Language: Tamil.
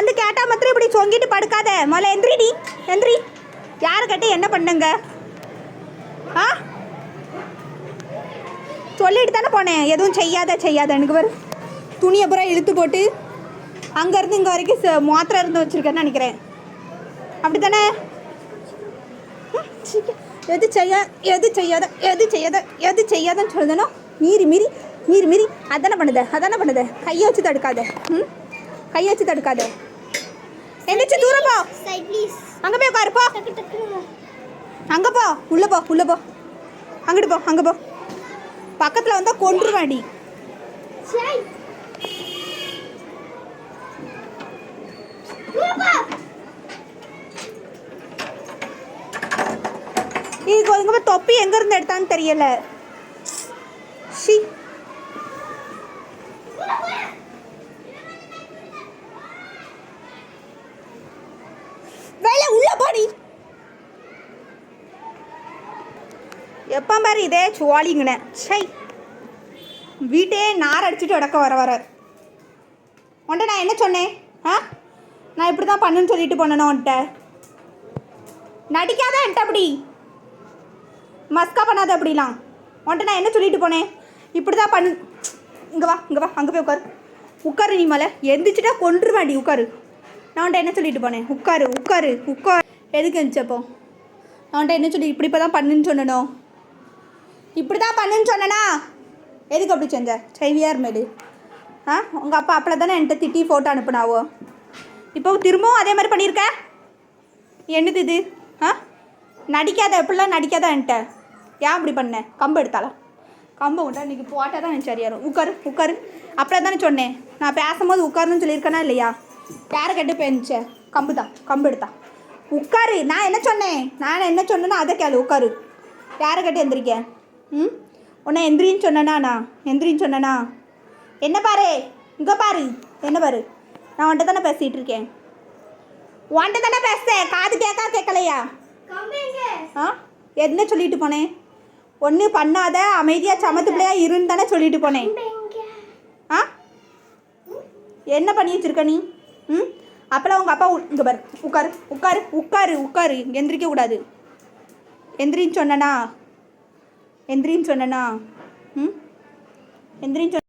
வந்து கேட்டால் மாத்திரம் இப்படி சொங்கிட்டு படுக்காத. முதல்ல எந்திரிடி எந்திரி. யாரை கேட்டு என்ன பண்ணுங்க? ஆ? சொல்லிட்டு தானே போனேன். எதுவும் செய்யாத செய்யாத. எனக்கு வரும் துணியை பூரா இழுத்து போட்டு அங்கேருந்து இங்கே வரைக்கும் ச- மாத்திரை இருந்து வச்சுருக்கேன்னு நினைக்கிறேன். அப்படி தானே எது செய்ய எது செய்யாத எது செய்யாத எது செய்யாதன்னு சொல்லுதனோ? மீறி மீறி மீறி மீறி. அதானே பண்ணுத அதானே பண்ணுத. கையை வச்சு தடுக்காத. ம்? கையை வச்சு தடுக்காத. எந்திரிச்சு தூரம் போ. அங்கே போய் உட்காரு போ. அங்கே போ உள்ளே போ உள்ளே போ அங்கிட்டு போ அங்கே போ பக்கத்தில் வந்தால். தூரப்பா. இதுக்கு தொப்பி எங்கேருந்து எடுத்தான்னு தெரியல ஷி எப்போ பாரு இதே சுவாலிங்கண்ணே சை வீட்டே நார் அடிச்சுட்டு அடக்க வர வர. உன்ட்ட நான் என்ன சொன்னேன்? ஆ? நான் இப்படி தான் பண்ணுன்னு சொல்லிட்டு பண்ணணும் உன்ட்ட. நடிக்காத என்கிட்ட அப்படி. மஸ்கா பண்ணாத அப்படிலாம். உன்ட்ட நான் என்ன சொல்லிட்டு போனேன்? இப்படி தான் பண்ணு. இங்கே வா இங்கே வா அங்கே போய் உட்காரு உட்காரு நீ மலை. எந்திரிச்சிட்டா கொன்றுவேண்டி உட்காரு நான் உன்ட்ட என்ன சொல்லிட்டு போனேன்? உட்காரு உட்காரு உட்காரு எதுக்கு இருந்துச்சப்போ நான் உன்ட்ட என்ன சொல்லி இப்படி இப்போ தான் பண்ணுன்னு சொன்னனோ? இப்படி தான் பண்ணுன்னு சொன்னனா? எதுக்கு அப்படி செஞ்ச? செய்வியார் மேடு ஆ உங்கள் அப்பா அப்பள தானே என்கிட்ட திட்டி ஃபோட்டோ அனுப்புனாவோ? இப்போ திரும்பவும் அதே மாதிரி பண்ணியிருக்க? என்னது இது? ஆ நடிக்காத எப்படிலாம் நடிக்காத என்கிட்ட. ஏன் அப்படி பண்ண? கம்பு எடுத்தாலாம் கம்பு உண்டா இன்றைக்கி போட்டால் தான் எனக்கு சரியாரும் உட்காரு உட்காரு. அப்படியே தானே சொன்னேன். நான் பேசும்போது உட்காருன்னு சொல்லியிருக்கேனா இல்லையா? யாரை கெட்டு போயிருந்துச்ச? கம்பு தான் கம்பு எடுத்தா. உட்காரு நான் என்ன சொன்னேன்? நான் என்ன சொன்னேன்னா அதை கேளு உட்காரு. யாரை கெட்டு எந்திரிக்க ம்? உன்னை எந்திரின்னு சொன்னேனா நான்? எந்திரின்னு சொன்னேனா? என்ன பாரு? இங்கே பாரு. என்ன பாரு? நான் உன்ட்ட தானே பேசிகிட்டு இருக்கேன். உன்ட்ட தானே பேசுகிறேன் காது கேட்கா கேட்கலையா ஆ? என்ன சொல்லிட்டு போனேன்? ஒன்று பண்ணாத அமைதியாக சமத்து பிள்ளையா இருன்னு தானே சொல்லிட்டு போனேன். ஆ? என்ன பண்ணி வச்சுருக்க நீ? ம்? அப்போலாம் உங்கள் அப்பா இங்கே பாரு. உட்காரு. உட்காரு. உட்காரு. உட்காரு. எந்திரிக்க கூடாது. எந்திரின்னு சொன்னனா? எந்திரின்னு சொன்னனா? ம்? எந்திரின்னு சொன்ன